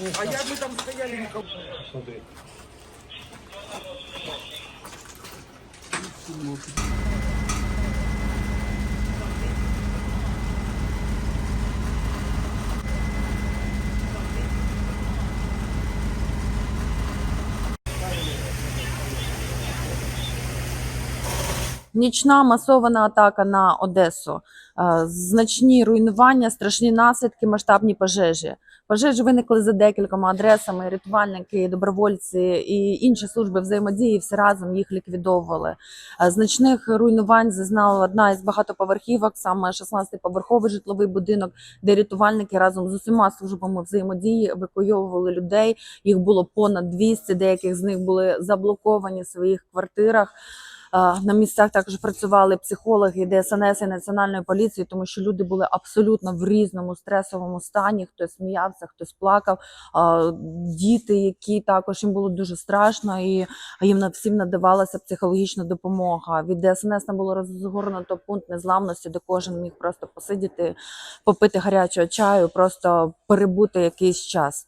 А як ми там стояли нікого? Нічна масована атака на Одесу, Е, значні руйнування, страшні наслідки, масштабні пожежі. Пожежі виникли за декількома адресами. Рятувальники, добровольці і інші служби взаємодії всі разом їх ліквідовували. Е, Значних руйнувань зазнала одна із багатоповерхівок, саме 16-поверховий житловий будинок, де рятувальники разом з усіма службами взаємодії евакуйовували людей. Їх було понад 200, деяких з них були заблоковані в своїх квартирах. На місцях також працювали психологи ДСНС і національної поліції, тому що люди були абсолютно в різному стресовому стані. Хтось сміявся, хтось плакав. Діти, які також їм було дуже страшно, і їм на- всім надавалася психологічна допомога. Від ДСНС нам було розгорнуто пункт незламності, де кожен міг просто посидіти, попити гарячого чаю, просто перебути якийсь час.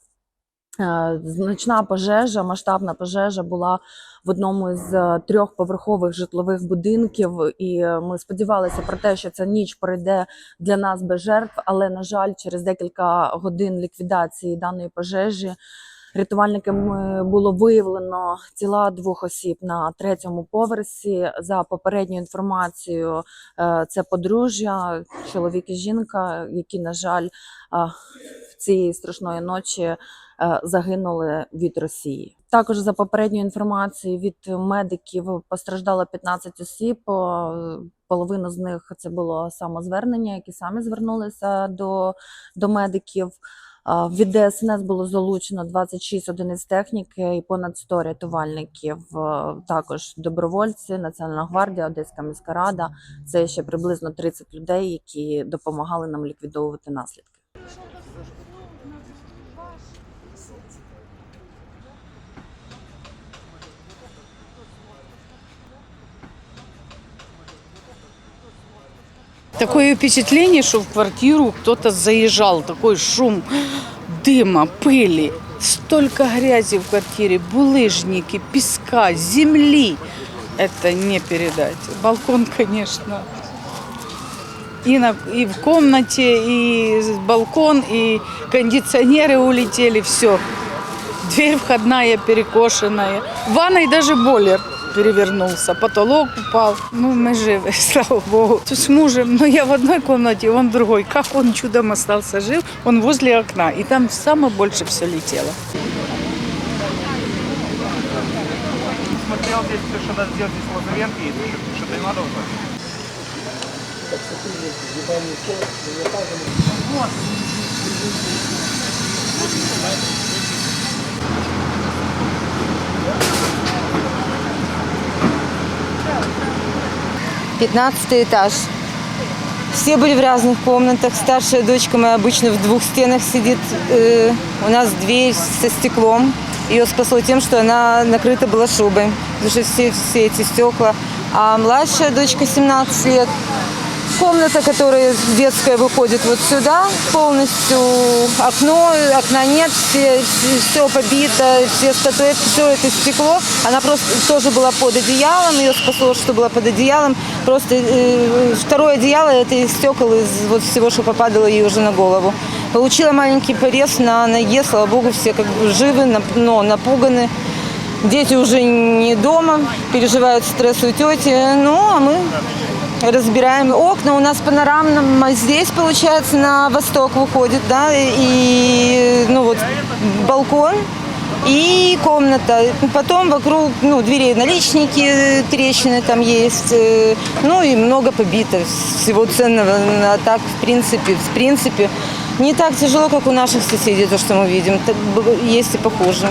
Е, Значна пожежа, масштабна пожежа була в одному з е, трьохповерхових житлових будинків, і е, ми сподівалися про те, що ця ніч пройде для нас без жертв. Але на жаль, через декілька годин ліквідації даної пожежі рятувальниками було виявлено тіла двох осіб на третьому поверсі. За попередньою інформацією, е, це подружжя, чоловік і жінка, які, на жаль, е, цієї страшної ночі е, загинули від Росії. Також за попередньою інформацією від медиків постраждало 15 осіб. О, Половина з них це було самозвернення, які самі звернулися до, до медиків. А, Від ДСНС було залучено 26 одиниць техніки і понад 100 рятувальників. Е, Також добровольці, Національна гвардія, Одеська міська рада. Це ще приблизно 30 людей, які допомагали нам ліквідовувати наслідки. Такое впечатление, что в квартиру кто-то заезжал, такой шум дыма, пыли. Столько грязи в квартире, булыжники, песка, земли. Это не передать. Балкон, конечно. И, на, и в комнате, и балкон, и кондиционеры улетели, все. Дверь входная перекошенная. В ванной даже бойлер перевернулся, потолок упал. Ну, мы живы, слава богу. Тут с мужем, но я в одной комнате, он в другой. Как он чудом остался жив, он возле окна. И там самое больше все летело. Смотрел здесь, что надо сделать здесь лазаренки, и что-то и надо вот Пятнадцатый этаж. Все были в разных комнатах. Старшая дочка моя обычно в двух стенах сидит. Э, у нас дверь со стеклом. Ее спасло тем, что она накрыта была шубой. Потому что все, все эти стекла. А младшая дочка 17 лет. Комната, которая детская, выходит вот сюда полностью. Окно, окна нет, все, все побито, все статуэтки, все это стекло. Она просто тоже была под одеялом, ее спасло, что была под одеялом. Просто э, второе одеяло это из стекол, из вот всего, что попадало ей уже на голову. Получила маленький порез на ноге, слава богу, все как бы живы, но напуганы. Дети уже не дома, переживают стресс у тети. Ну, а мы разбираем окна. У нас панорамном а здесь, получается, на восток выходит, да, и, ну вот балкон и комната. Потом вокруг, ну, дверей наличники, трещины там есть, э, ну и много побито всего ценного. А так, в принципе, в принципе, не так тяжело, как у наших соседей, то, что мы видим. Так б- Есть и похуже.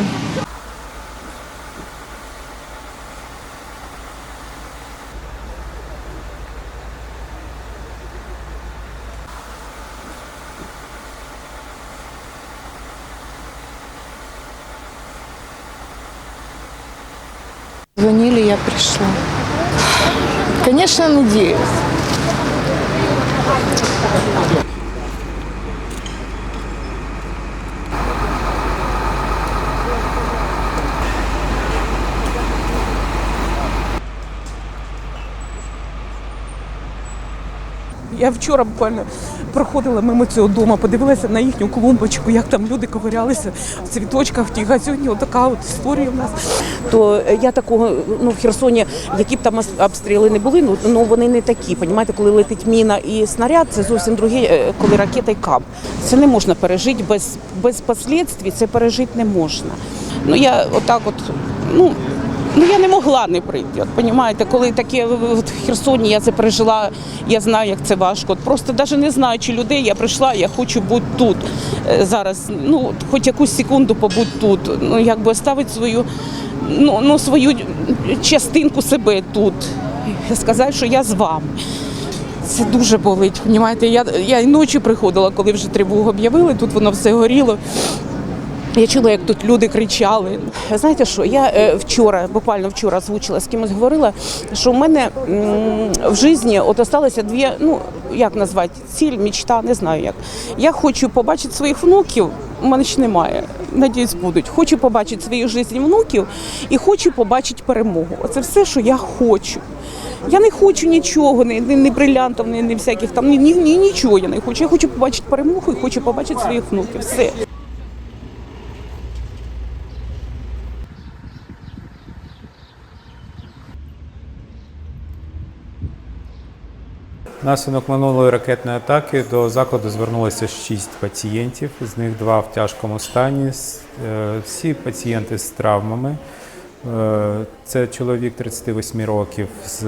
Я пришла. Конечно, надеюсь. Я вчора буквально проходила мимо цього дому, подивилася на їхню клумбочку, як там люди ковирялися в цвіточках в тій газоні. Отака от історія в нас. то е, я такого ну в Херсоні, які б там обстріли не були, ну, ну вони не такі. Понімаєте, коли летить міна і снаряд, це зовсім друге, коли ракета і кап. Це не можна пережити без, без послідствій, це пережити не можна. Ну я отак, от ну. Ну я не могла не прийти. От понімаєте, коли таке в- Херсоні я це пережила, я знаю, як це важко. От просто навіть не знаючи людей, я прийшла, я хочу бути тут е, зараз. Ну хоч якусь секунду побути тут. Ну якби оставити свою ну, ну, свою частинку себе тут. Сказати, що я з вами. Це дуже болить. Понімаєте? Я, я і ночі приходила, коли вже тривогу об'явили, тут воно все горіло. Я чула, як тут люди кричали. Знаєте що, я е, вчора, буквально вчора озвучила, з кимось говорила, що в мене в житті от осталося дві, ну як назвати, ціль, мечта, не знаю як. Я хочу побачити своїх внуків, у мене ще немає. Надіюсь, будуть. Хочу побачити свою життя внуків і хочу побачити перемогу. Оце все, що я хочу. Я не хочу нічого, ні, ні, ні брилянтів, ні, ні всяких там, ні, ні, нічого я не хочу. Я хочу побачити перемогу і хочу побачити своїх внуків. Все. Внаслідок минулої ракетної атаки до закладу звернулося 6 пацієнтів, з них два в тяжкому стані. Е, Всі пацієнти з травмами. Е, Це чоловік 38 років з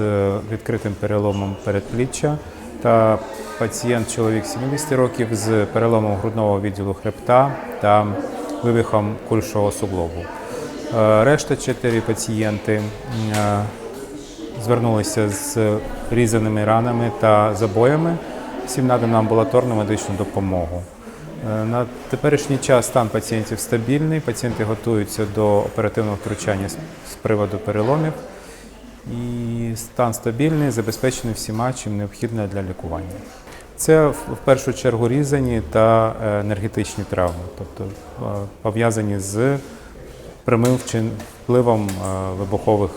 відкритим переломом передпліччя та пацієнт чоловік 70 років з переломом грудного відділу хребта та вивихом кульшового суглобу. Е, Решта чотири пацієнти звернулися з різаними ранами та забоями. Всім надано амбулаторну медичну допомогу. Е, На теперішній час стан пацієнтів стабільний. Пацієнти готуються до оперативного втручання з приводу переломів. І стан стабільний, забезпечений всіма, чим необхідно для лікування. Це в першу чергу різані та е, енергетичні травми, тобто е, пов'язані з прямим впливом вибухових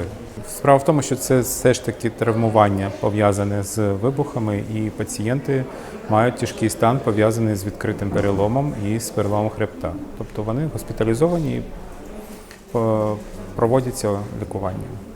е. Справа в тому, що це все ж таки травмування пов'язане з вибухами, і пацієнти мають тяжкий стан пов'язаний з відкритим переломом і з переломом хребта. Тобто вони госпіталізовані і е, проводяться лікування.